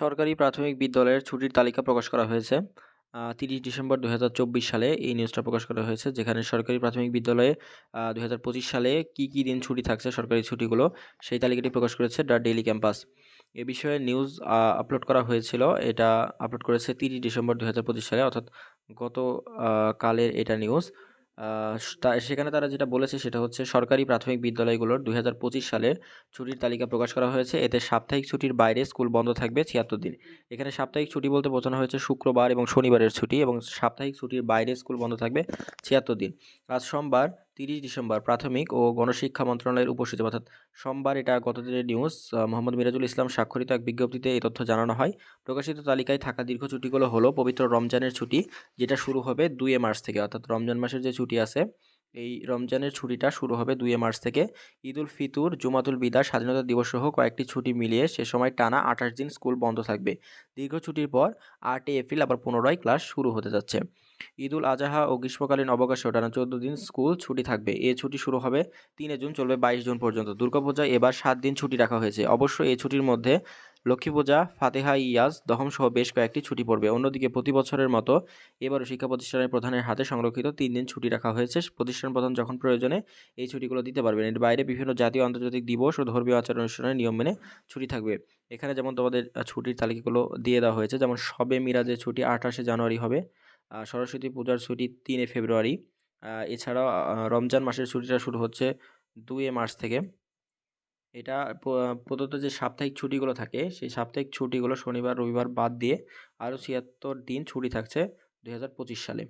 সরকারি প্রাথমিক বিদ্যালয়ের ছুটির তালিকা প্রকাশ করা হয়েছে। তিরিশ ডিসেম্বর দু হাজার চব্বিশ সালে এই নিউজটা প্রকাশ করা হয়েছে, যেখানে সরকারি প্রাথমিক বিদ্যালয়ে দু হাজার পঁচিশ সালে কি কি দিন ছুটি থাকছে সরকারি ছুটিগুলো, সেই তালিকাটি প্রকাশ করেছে দ্য ডেইলি ক্যাম্পাস। এ বিষয়ে নিউজ আপলোড করা হয়েছিল, এটা আপলোড করেছে তিরিশ ডিসেম্বর দু হাজার পঁচিশ সালে, অর্থাৎ গত কালের এটা নিউজ। সেখানে তারা যেটা বলেছে সেটা হচ্ছে সরকারি প্রাথমিক বিদ্যালয়গুলোর দু হাজার পঁচিশ সালের ছুটির তালিকা প্রকাশ করা হয়েছে। এতে সাপ্তাহিক ছুটির বাইরে স্কুল বন্ধ থাকবে ছিয়াত্তর দিন। এখানে সাপ্তাহিক ছুটি বলতে বোঝানো হয়েছে শুক্রবার এবং শনিবারের ছুটি এবং সাপ্তাহিক ছুটির বাইরে স্কুল বন্ধ থাকবে ছিয়াত্তর দিন। আজ সোমবার তিরিশ ডিসেম্বর প্রাথমিক ও গণশিক্ষা মন্ত্রণালয়ের উপস্থিতি অর্থাৎ সোমবার এটা গত দিনের নিউজ মোহাম্মদ মিরাজুল ইসলাম স্বাক্ষরিত এক বিজ্ঞপ্তিতে এই তথ্য জানানো হয়। প্রকাশিত তালিকায় থাকা দীর্ঘ ছুটিগুলো হলো পবিত্র রমজানের ছুটি, যেটা শুরু হবে দুই মার্চ থেকে, অর্থাৎ রমজান মাসের যে ছুটি আছে, এই রমজানের ছুটিটা শুরু হবে দুই মার্চ থেকে। ঈদ উল ফিতুর, জুমাতুল বিদা, স্বাধীনতা দিবস সহ কয়েকটি ছুটি মিলিয়ে সে সময় টানা আঠাশ দিন স্কুল বন্ধ থাকবে। দীর্ঘ ছুটির পর আটই এপ্রিল আবার পুনরায় ক্লাস শুরু হতে যাচ্ছে। ঈদ উল আজহা ও গ্রীষ্মকালীন অবকাশে টানা চোদ্দ দিন স্কুল ছুটি থাকবে। এ ছুটি শুরু হবে তিনে জুন, চলবে বাইশ জুন পর্যন্ত। দুর্গাপূজায় এবার সাত দিন ছুটি রাখা হয়েছে। অবশ্য এই ছুটির মধ্যে লক্ষ্মী পূজা ফাতেহা ইয়াজ দহম সহ বেশ কয়েকটি ছুটি পড়বে। অন্যদিকে প্রতি বছরের মতো এবারও শিক্ষা প্রতিষ্ঠানের প্রধানের হাতে সংরক্ষিত তিন দিন ছুটি রাখা হয়েছে। প্রতিষ্ঠান প্রধান যখন প্রয়োজনে এই ছুটিগুলো দিতে পারবেন। এর বাইরে বিভিন্ন জাতীয় আন্তর্জাতিক দিবস ও ধর্মীয় আচার অনুষ্ঠানের নিয়ম মেনে ছুটি থাকবে। এখানে যেমন তোমাদের ছুটির তালিকাগুলো দিয়ে দেওয়া হয়েছে, যেমন সবে মিরাজের ছুটি আঠাশে জানুয়ারি হবে। সরস্বতী পূজার ছুটি তিনে ফেব্রুয়ারি। এছাড়াও রমজান মাসের ছুটিটা শুরু হচ্ছে দুয়ে মার্চ থেকে। এটা প্রদত্ত যে সাপ্তাহিক ছুটিগুলো থাকে, সেই সাপ্তাহিক ছুটিগুলো শনিবার, রবিবার বাদ দিয়ে আরও ছিয়াত্তর দিন ছুটি থাকছে দু হাজার পঁচিশ সালে।